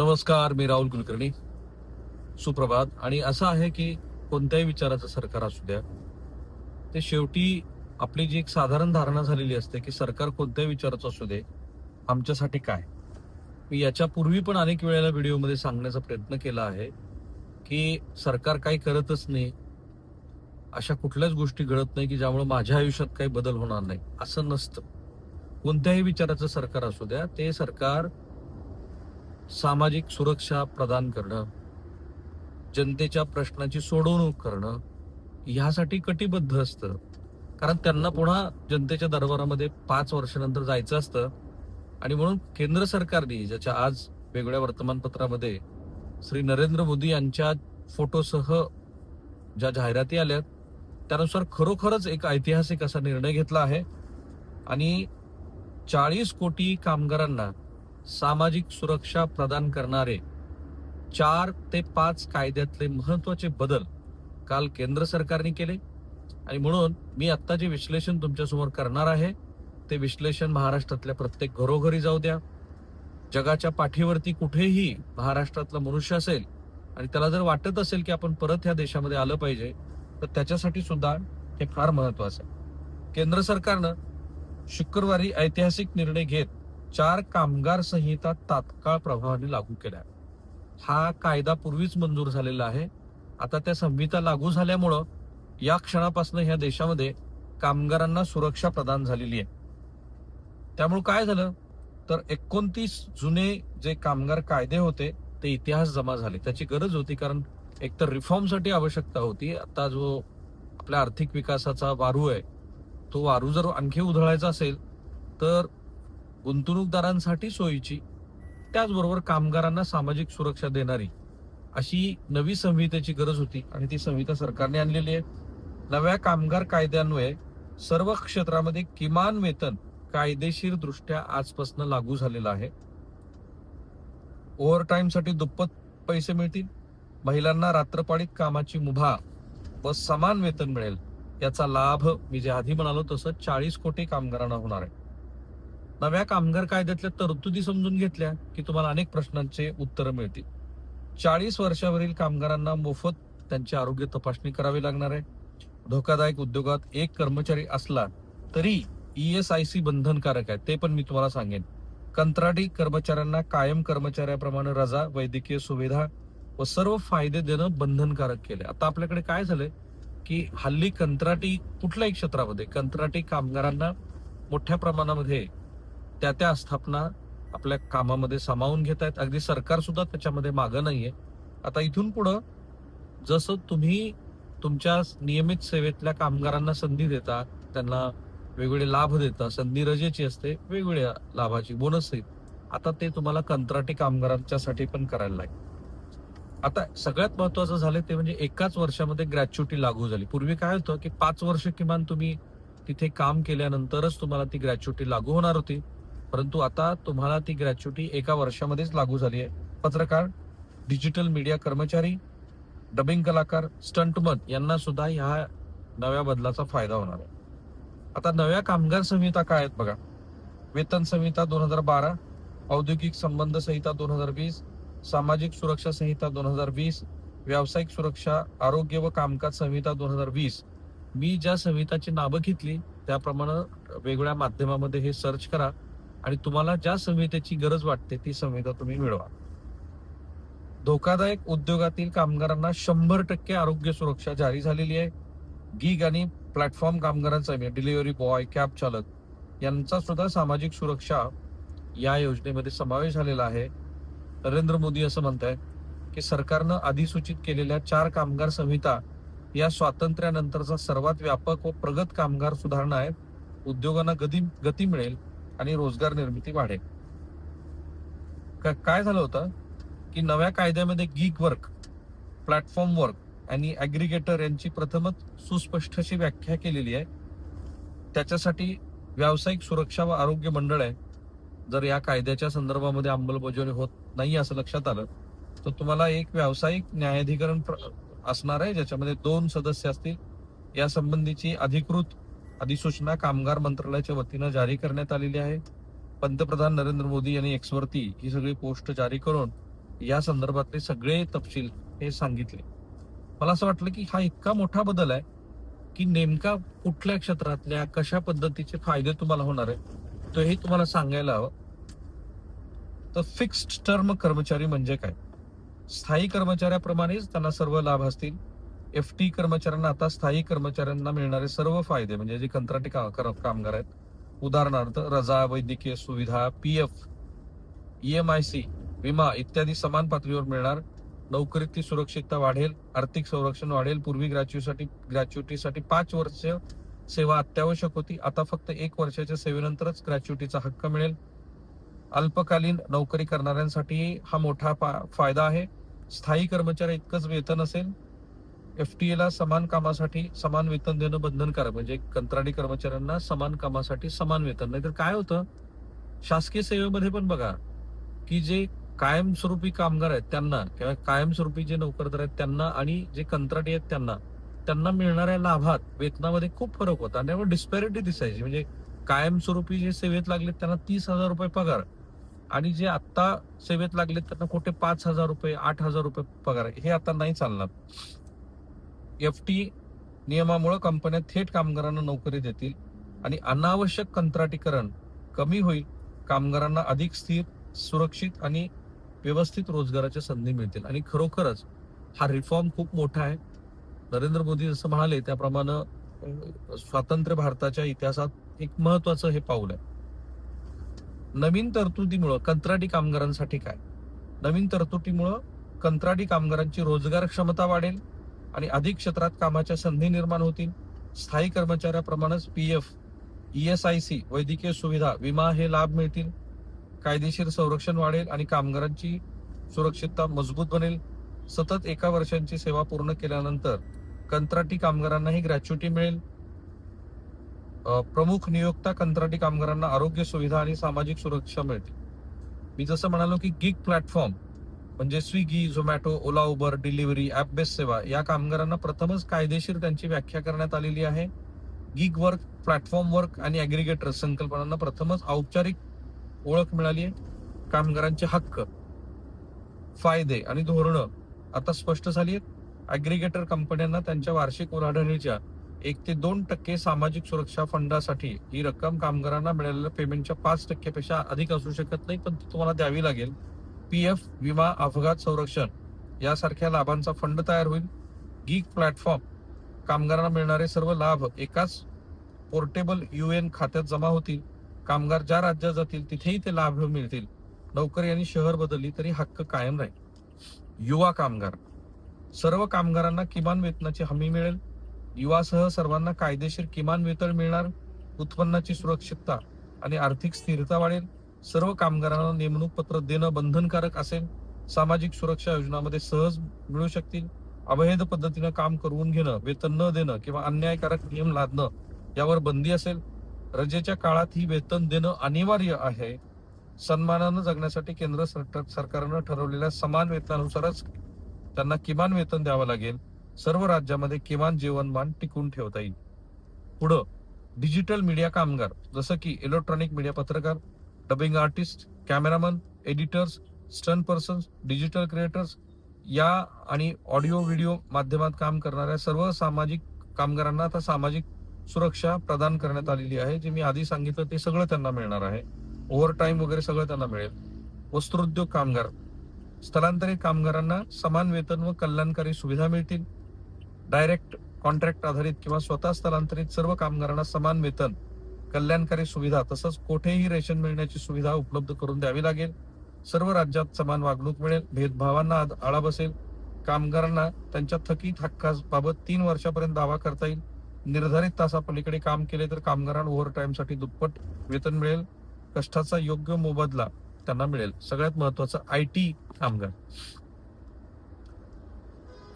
नमस्कार मी राहुल कुलकर्णी. सुप्रभात. आणि असं आहे की कोणत्याही विचाराचं सरकार असू द्या ते शेवटी आपली जी एक साधारण धारणा झालेली असते की सरकार कोणत्याही विचाराचं असू दे आमच्यासाठी काय? मी याच्यापूर्वी पण अनेक वेळेला व्हिडिओमध्ये सांगण्याचा प्रयत्न केला आहे की सरकार काही करतच नाही अशा कुठल्याच गोष्टी घडत नाही की ज्यामुळे माझ्या आयुष्यात काही बदल होणार नाही असं नसतं. कोणत्याही विचाराचं सरकार असू द्या ते सरकार सामाजिक सुरक्षा प्रदान करणं जनतेच्या प्रश्नाची सोडवणूक करणं ह्यासाठी कटिबद्ध असतं. कारण त्यांना पुन्हा जनतेच्या दरबारामध्ये पाच वर्षानंतर जायचं असतं. आणि म्हणून केंद्र सरकारने ज्याच्या आज वेगळ्या वर्तमानपत्रामध्ये श्री नरेंद्र मोदी यांच्या फोटोसह ज्या जाहिराती आल्यात त्यानुसार खरोखरच एक ऐतिहासिक असा निर्णय घेतला आहे. आणि चाळीस कोटी कामगारांना सामाजिक सुरक्षा प्रदान करणारे चार ते पाच कायद्यातले महत्त्वाचे बदल काल केंद्र सरकारने केले. आणि म्हणून मी आत्ता जे विश्लेषण तुमच्यासमोर करणार आहे ते विश्लेषण महाराष्ट्रातल्या प्रत्येक घरोघरी जाऊ द्या. जगाच्या पाठीवरती कुठेही महाराष्ट्रातला मनुष्य असेल आणि त्याला जर वाटत असेल की आपण परत ह्या देशामध्ये आलं पाहिजे तर त्याच्यासाठी सुद्धा हे फार महत्वाचं आहे. केंद्र सरकारनं शुक्रवारी ऐतिहासिक निर्णय घेत चार कामगार संहिता तात्काळ प्रभावाने लागू केल्या. हा कायदा पूर्वीच मंजूर झालेला आहे. आता त्या संहिता लागू झाल्यामुळं या क्षणापासून ह्या देशामध्ये कामगारांना सुरक्षा प्रदान झालेली आहे. त्यामुळे काय झालं? तर एकोणतीस जुने जे कामगार कायदे होते ते इतिहास जमा झाले. त्याची गरज होती कारण एकतर रिफॉर्मसाठी आवश्यकता होती. आता जो आपल्या आर्थिक विकासाचा वारू आहे तो वारू जर आणखी उधळायचा असेल तर गुंतवणूकदारांसाठी सोयीची त्याचबरोबर कामगारांना सामाजिक सुरक्षा देणारी अशी नवी संहितेची गरज होती आणि ती संहिता सरकारने आणलेली आहे. नव्या कामगार कायद्यान्वये सर्व क्षेत्रामध्ये किमान वेतन कायदेशीर दृष्ट्या आजपासून लागू झालेलं आहे. ओव्हरसाठी दुप्पट पैसे मिळतील. महिलांना रात्रपाळीत कामाची मुभा व समान वेतन मिळेल याचा लाभ मी जे आधी म्हणालो तसं चाळीस कोटी कामगारांना होणार आहे. नव्या कामगार कायद्यातल्या तरतुदी समजून घेतल्या की तुम्हाला अनेक प्रश्नांचे उत्तरं मिळतील. चाळीस वर्षावरील कामगारांना मोफत त्यांची आरोग्य तपासणी करावी लागणार आहे. धोकादायक उद्योगात एक कर्मचारी असला तरी ई एस आय सी बंधनकारक आहे ते पण मी तुम्हाला सांगेन. कंत्राटी कर्मचाऱ्यांना कायम कर्मचाऱ्याप्रमाणे रजा वैद्यकीय सुविधा व सर्व फायदे देणं बंधनकारक केले आता आपल्याकडे काय झालंय की हल्ली कंत्राटी कुठल्याही क्षेत्रामध्ये कंत्राटी कामगारांना मोठ्या प्रमाणामध्ये त्या त्या आस्थापना आपल्या कामामध्ये सामावून घेत आहेत. अगदी सरकार सुद्धा त्याच्यामध्ये मागं नाहीये. आता इथून पुढं जसं तुम्ही तुमच्या नियमित सेवेतल्या कामगारांना संधी देता त्यांना वेगवेगळे लाभ देता संधी रजेची असते वेगवेगळ्या लाभाची बोनस आता ते तुम्हाला कंत्राटी कामगारांच्यासाठी पण करायला लागेल. आता सगळ्यात महत्वाचं झालं ते म्हणजे एकाच वर्षामध्ये ग्रॅच्युटी लागू झाली. पूर्वी काय होतं की पाच वर्ष किमान तुम्ही तिथे काम केल्यानंतरच तुम्हाला ती ग्रॅच्युटी लागू होणार होती. परंतु आता तुम्हाला ती ग्रॅच्युटी एका वर्षामध्येच लागू झाली आहे. पत्रकार डिजिटल मीडिया कर्मचारी डबिंग कलाकार स्टंटमन यांना सुद्धा ह्या नव्या बदलाचा फायदा होणार आहे. आता नव्या कामगार संहिता काय आहेत बघा? वेतन संहिता दोन हजार बारा औद्योगिक संबंध संहिता दोन हजार वीस सामाजिक सुरक्षा संहिता दोन हजार वीस व्यावसायिक सुरक्षा आरोग्य व कामकाज संहिता दोन हजार वीस. मी ज्या संहिताची नावं घेतली त्याप्रमाणे वेगवेगळ्या माध्यमामध्ये हे सर्च करा. आणि तुम्हाला ज्या संहितेची गरज वाटते ती संहिता तुम्ही मिळवा. धोकादायक उद्योगातील कामगारांना शंभर टक्के आरोग्य सुरक्षा जारी झालेली आहे. गीग आणि प्लॅटफॉर्म कामगारांचा डिलिव्हरी बॉय कॅब चालक यांचा सुद्धा सामाजिक सुरक्षा या योजनेमध्ये समावेश झालेला आहे. नरेंद्र मोदी असं म्हणत आहे की सरकारनं अधिसूचित केलेल्या चार कामगार संहिता या स्वातंत्र्यानंतरचा सर्वात व्यापक व प्रगत कामगार सुधारणा आहेत उद्योगांना गती गती मिळेल. आणि रोजगार निर्मिती वाढेल. का- काय झालं होतं? की नव्या कायद्यामध्ये गीग वर्क प्लॅटफॉर्म वर्क आणि ऍग्रिगेटर यांची प्रथमच सुस्पष्ट अशी व्याख्या केलेली आहे. त्याच्यासाठी व्यावसायिक सुरक्षा व आरोग्य मंडळ आहे. जर या कायद्याच्या संदर्भामध्ये अंमलबजावणी होत नाही असं लक्षात आलं तर तुम्हाला एक व्यावसायिक न्यायाधिकरण प्र- असणार आहे ज्याच्यामध्ये दोन सदस्य असतील. या संबंधीची अधिकृत अधिसूचना कामगार मंत्रालयाच्या वतीनं जारी करण्यात आलेली आहे. पंतप्रधान नरेंद्र मोदी यांनी एक्सवरती ही सगळी पोस्ट जारी करून या संदर्भातले सगळे तपशील हे सांगितले. मला असं वाटलं की हा इतका मोठा बदल आहे की नेमका कुठल्या क्षेत्रातल्या कशा पद्धतीचे फायदे तुम्हाला होणार आहे तो हे तुम्हाला सांगायला हवं. तर फिक्स्ड टर्म कर्मचारी म्हणजे काय? स्थायी कर्मचाऱ्याप्रमाणेच त्यांना सर्व लाभ असतील. एफ टी कर्मचाऱ्यांना आता स्थायी कर्मचाऱ्यांना मिळणारे सर्व फायदे म्हणजे जे कंत्राटी कामगार आहेत. उदाहरणार्थ रजा वैद्यकीय सुविधा P F E M I C विमा इत्यादी समान पातळीवर मिळणार. नोकरीतली सुरक्षितता वाढेल आर्थिक संरक्षण वाढेल. पूर्वी ग्रॅच्युटीसाठी ग्रॅच्युटीसाठी पाच वर्ष सेवा अत्यावश्यक होती. आता फक्त एक वर्षाच्या सेवेनंतरच ग्रॅच्युटीचा हक्क मिळेल. अल्पकालीन नोकरी करणाऱ्यांसाठी हा मोठा फायदा आहे. स्थायी कर्मचारी इतकंच वेतन असेल. एफ टी एला समान कामासाठी समान वेतन देणं बंधनकारक म्हणजे कंत्राटी कर्मचाऱ्यांना समान कामासाठी समान वेतन. नाहीतर काय होतं? शासकीय सेवेमध्ये पण बघा की जे कायमस्वरूपी कामगार आहेत त्यांना किंवा कायमस्वरूपी जे नोकरदार आहेत त्यांना आणि जे कंत्राटी आहेत त्यांना त्यांना मिळणाऱ्या लाभात वेतनामध्ये खूप फरक होता. आणि त्यामुळे डिस्पॅरिटी दिसायची. म्हणजे कायमस्वरूपी जे सेवेत लागले त्यांना तीस हजार रुपये पगार आणि जे आत्ता सेवेत लागले त्यांना कुठे पाच हजार रुपये आठ हजार रुपये पगार. हे आता नाही चालणार. एफ टी नियमामुळे कंपन्या थेट कामगारांना नोकरी देतील आणि अनावश्यक कंत्राटीकरण कमी होईल कामगारांना अधिक स्थिर सुरक्षित आणि व्यवस्थित रोजगाराच्या संधी मिळतील. आणि खरोखरच हा रिफॉर्म खूप मोठा आहे. नरेंद्र मोदी जसं म्हणाले त्याप्रमाणे स्वातंत्र्य भारताच्या इतिहासात एक महत्वाचं हे पाऊल आहे. नवीन तरतुदीमुळं कंत्राटी कामगारांसाठी काय? नवीन तरतुदीमुळं कंत्राटी कामगारांची रोजगार क्षमता वाढेल आणि अधिक क्षेत्रात कामाच्या संधी निर्माण होतील. स्थायी कर्मचाऱ्याप्रमाणेच पी एफ सी वैद्यकीय सुविधा विमा हे लाभ मिळतील. कायदेशीर संरक्षण वाढेल आणि कामगारांची सुरक्षितता मजबूत बनेल. सतत एका वर्षांची सेवा पूर्ण केल्यानंतर कंत्राटी कामगारांनाही ग्रॅच्युटी मिळेल. प्रमुख नियोक्ता कंत्राटी कामगारांना आरोग्य सुविधा आणि सामाजिक सुरक्षा मिळते मी जसं म्हणालो की गिग प्लॅटफॉर्म म्हणजे Swiggy Zomato Ola Uber delivery app based सेवा या कामगारांना प्रथमच कायदेशीर त्यांची व्याख्या करण्यात आलेली आहे. गिग वर्क प्लॅटफॉर्म वर्क आणि ॲग्रिगेटर संकल्पनांना प्रथमच औपचारिक ओळख मिळाली आहे. कामगारांचे हक्क फायदे आणि धोरणं आता स्पष्ट झाली आहेत. ॲग्रिगेटर कंपन्यांना त्यांच्या वार्षिक उलाढालीच्या एक ते दोन टक्के सामाजिक सुरक्षा फंडासाठी ही रक्कम कामगारांना मिळालेल्या पेमेंटच्या पाच टक्क्यापेक्षा अधिक असू शकत नाही पण ती तुम्हाला द्यावी लागेल. पी एफ विमा अपघात संरक्षण यासारख्या लाभांचा फंड तयार होईल. गीक प्लॅटफॉर्म कामगारांना मिळणारे सर्व लाभ एकाच पोर्टेबल यू एन खात्यात जमा होतील. कामगार ज्या राज्यात जातील तिथेही ते लाभ मिळतील. नोकरी आणि शहर बदलली तरी हक्क कायम राहील. युवा कामगार सर्व कामगारांना किमान वेतनाची हमी मिळेल. युवासह सर्वांना कायदेशीर किमान वेतन मिळणार. उत्पन्नाची सुरक्षितता आणि आर्थिक स्थिरता वाढेल. सर्व कामगारांना नेमणूक पत्र देणं बंधनकारक असेल सामाजिक सुरक्षा योजनामध्ये सहज मिळू शकतील अवैध पद्धतीनं काम करून घेणं वेतन न देणं किंवा अन्यायकारक नियम लादणं यावर बंदी असेल रजेच्या काळात ही वेतन देणं अनिवार्य आहे. सन्मानानं जगण्यासाठी केंद्र सरकार सरकारनं ठरवलेल्या समान वेतनानुसारच त्यांना किमान वेतन द्यावं लागेल. सर्व राज्यामध्ये किमान जीवनमान टिकून ठेवता येईल. पुढं डिजिटल मीडिया कामगार जसं की इलेक्ट्रॉनिक मीडिया पत्रकार dubbing artist cameraman editors stunt persons digital creators या आणि ऑडिओ व्हिडिओ माध्यमात काम करणाऱ्या सर्व सामाजिक कामगारांना आता सामाजिक सुरक्षा प्रदान करण्यात आलेली आहे. जे मी आधी सांगितलं ते सगळं त्यांना मिळणार आहे. ओव्हर टाईम वगैरे सगळं त्यांना मिळेल. वस्त्रोद्योग कामगार स्थलांतरित कामगारांना समान वेतन व कल्याणकारी सुविधा मिळतील. डायरेक्ट कॉन्ट्रॅक्ट आधारित किंवा स्वतः स्थलांतरित सर्व कामगारांना समान वेतन कल्याणकारी सुविधा तसंच कोठेही रेशन मिळण्याची सुविधा उपलब्ध करून द्यावी लागेल. सर्व राज्यात समान वागणूक मिळेल भेदभावांना आळा बसेल. कामगारांना त्यांच्या थकीत हक्काबाबत तीन वर्षापर्यंत दावा करता येईल. निर्धारित तासापलीकडे काम केले तर कामगारांना ओव्हर टाइमसाठी दुप्पट वेतन मिळेल. कष्टाचा योग्य मोबदला त्यांना मिळेल. सगळ्यात महत्वाचं आय टी कामगार.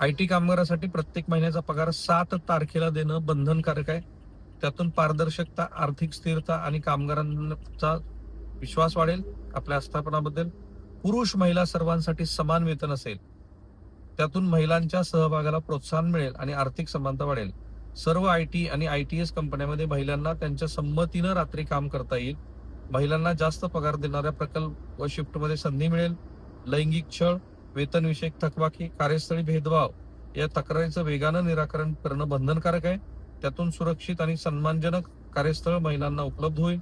आय टी कामगारासाठी प्रत्येक महिन्याचा पगार सात तारखेला देणं बंधनकारक आहे. त्यातून पारदर्शकता आर्थिक स्थिरता आणि कामगारांचा विश्वास वाढेल. आपल्या आस्थापनाबद्दल पुरुष महिला सर्वांसाठी समान वेतन असेल. त्यातून महिलांच्या सहभागाला प्रोत्साहन मिळेल आणि आर्थिक समानता वाढेल. सर्व आय टी आणि आय टी एस कंपन्यामध्ये महिलांना त्यांच्या संमतीनं रात्री काम करता येईल. महिलांना जास्त पगार देणाऱ्या प्रकल्प व शिफ्टमध्ये संधी मिळेल. लैंगिक छळ वेतनविषयक थकबाकी कार्यस्थळी भेदभाव या तक्रारीचं वेगानं निराकरण करणं बंधनकारक आहे. त्यातून सुरक्षित आणि सन्मानजनक कार्यस्थळ महिलांना उपलब्ध होईल.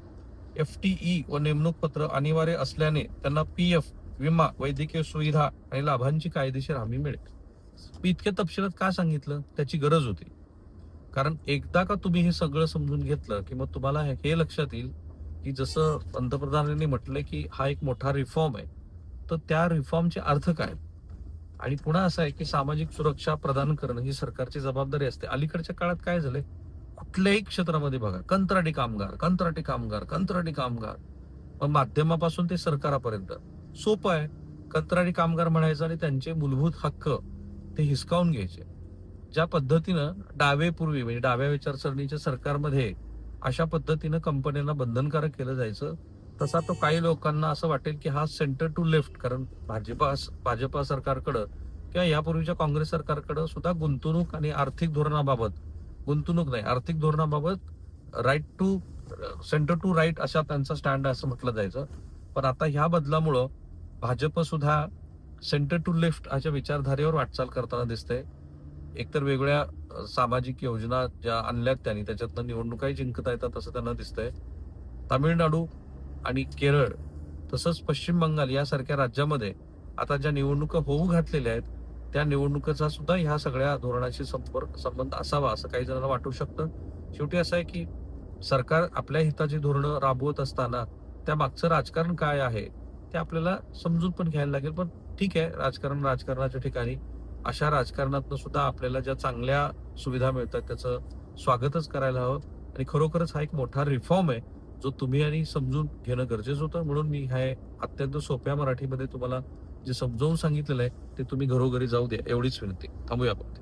एफ टी ई व नेमणूक पत्र अनिवार्य असल्याने त्यांना पी एफ विमा वैद्यकीय सुविधा आणि लाभांची कायदेशीर हमी मिळेल. मी इतक्या तपशिलात का सांगितलं? त्याची गरज होती. कारण एकदा का तुम्ही हे सगळं समजून घेतलं की मग तुम्हाला हे- लक्षात येईल की जसं पंतप्रधानांनी म्हटलंय की हा एक मोठा रिफॉर्म आहे तर त्या रिफॉर्मचे अर्थ काय? आणि पुन्हा असं आहे की सामाजिक सुरक्षा प्रदान करणं ही सरकारची जबाबदारी असते. अलीकडच्या काळात काय झालंय? कुठल्याही क्षेत्रामध्ये बघा कंत्राटी कामगार कंत्राटी कामगार कंत्राटी कामगार. मग माध्यमापासून ते सरकारापर्यंत. सोपं आहे. कंत्राटी कामगार म्हणायचं आणि त्यांचे मूलभूत हक्क ते हिसकावून घ्यायचे. ज्या पद्धतीनं डावेपूर्वी म्हणजे डाव्या विचारसरणीच्या सरकारमध्ये अशा पद्धतीनं कंपन्यांना बंधनकारक केलं जायचं तसा तो काही लोकांना असं वाटेल की हा सेंटर टू लेफ्ट कारण भाजपा भाजपा सरकारकडं किंवा यापूर्वीच्या काँग्रेस सरकारकडं सुद्धा गुंतवणूक आणि आर्थिक धोरणाबाबत गुंतवणूक नाही आर्थिक धोरणाबाबत right to centre to right अशा त्यांचा स्टँड आहे असं म्हटलं जायचं. पण आता ह्या बदलामुळं भाजप सुद्धा सेंटर टू लेफ्ट अशा विचारधारेवर वाटचाल करताना दिसते एकतर वेगळ्या सामाजिक योजना ज्या आणल्यात त्यांनी त्याच्यातनं निवडणुकाही जिंकता येतात असं त्यांना दिसतंय. तामिळनाडू आणि केरळ तसंच पश्चिम बंगाल यासारख्या राज्यामध्ये आता ज्या निवडणुका होऊ घातलेल्या आहेत त्या निवडणुकीचा सुद्धा ह्या सगळ्या धोरणाशी संपर्क संबंध असावा असं काही जणांना वाटू शकतं. शेवटी असं आहे की सरकार आपल्या हिताची धोरणं राबवत असताना त्या मागचं राजकारण काय आहे ते आपल्याला समजून पण घ्यायला लागेल. पण ठीक आहे राजकारण राजकारणाच्या ठिकाणी. अशा राजकारणातनं सुद्धा आपल्याला ज्या चांगल्या सुविधा मिळतात त्याचं स्वागतच करायला हवं. आणि खरोखरच हा एक मोठा रिफॉर्म आहे. जो तुम्ही आणि समजून घेणं गरजेचं होतं म्हणून मी हे अत्यंत सोप्या मराठीमध्ये तुम्हाला जे समजावून सांगितलेलं आहे ते तुम्ही घरोघरी जाऊ द्या एवढीच विनंती. थांबूया आपण.